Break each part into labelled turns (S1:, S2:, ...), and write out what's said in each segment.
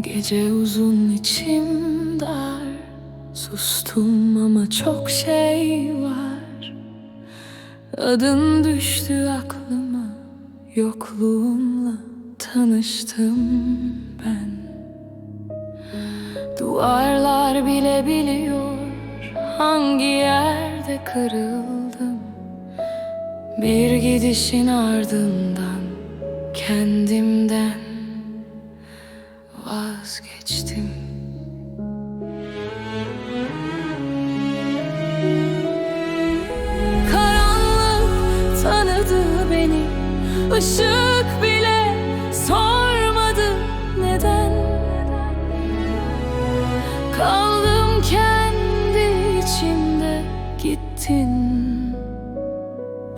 S1: Gece uzun içim dar. Sustum ama çok şey var. Adın düştü aklıma. Yokluğunla tanıştım ben. Duvarlar bile biliyor Hangi yerde kırıldım. Bir gidişin ardından Kendimden vazgeçtim. Karanlık tanıdı beni. Işık bile sormadı neden. Kaldım kendi içimde gittin.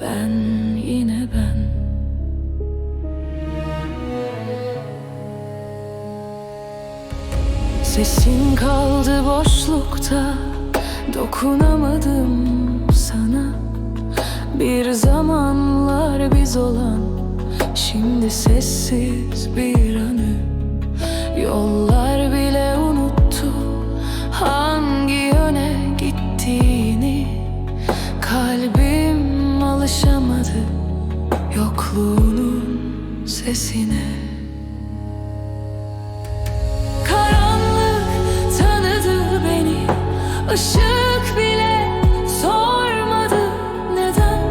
S1: Ben Sesin kaldı boşlukta Dokunamadım sana. Bir zamanlar biz olan Şimdi sessiz bir anı. Yollar bile unuttu Hangi yöne gittiğini. Kalbim alışamadı Yokluğunun sesine Işık bile sormadı neden.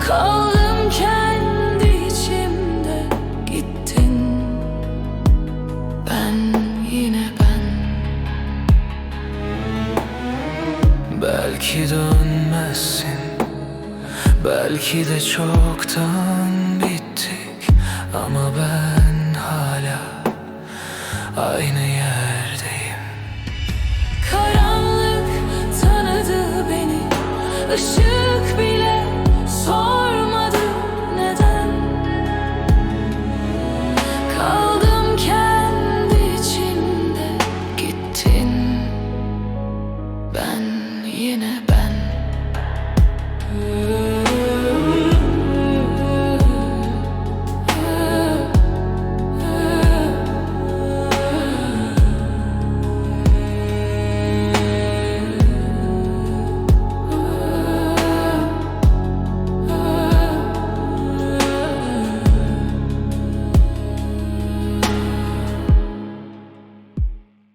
S1: Kaldım kendi içimde gittin. Ben yine ben.
S2: Belki dönmezsin Belki de çoktan bittik. Ama ben hala Aynı yerdeyim
S1: wish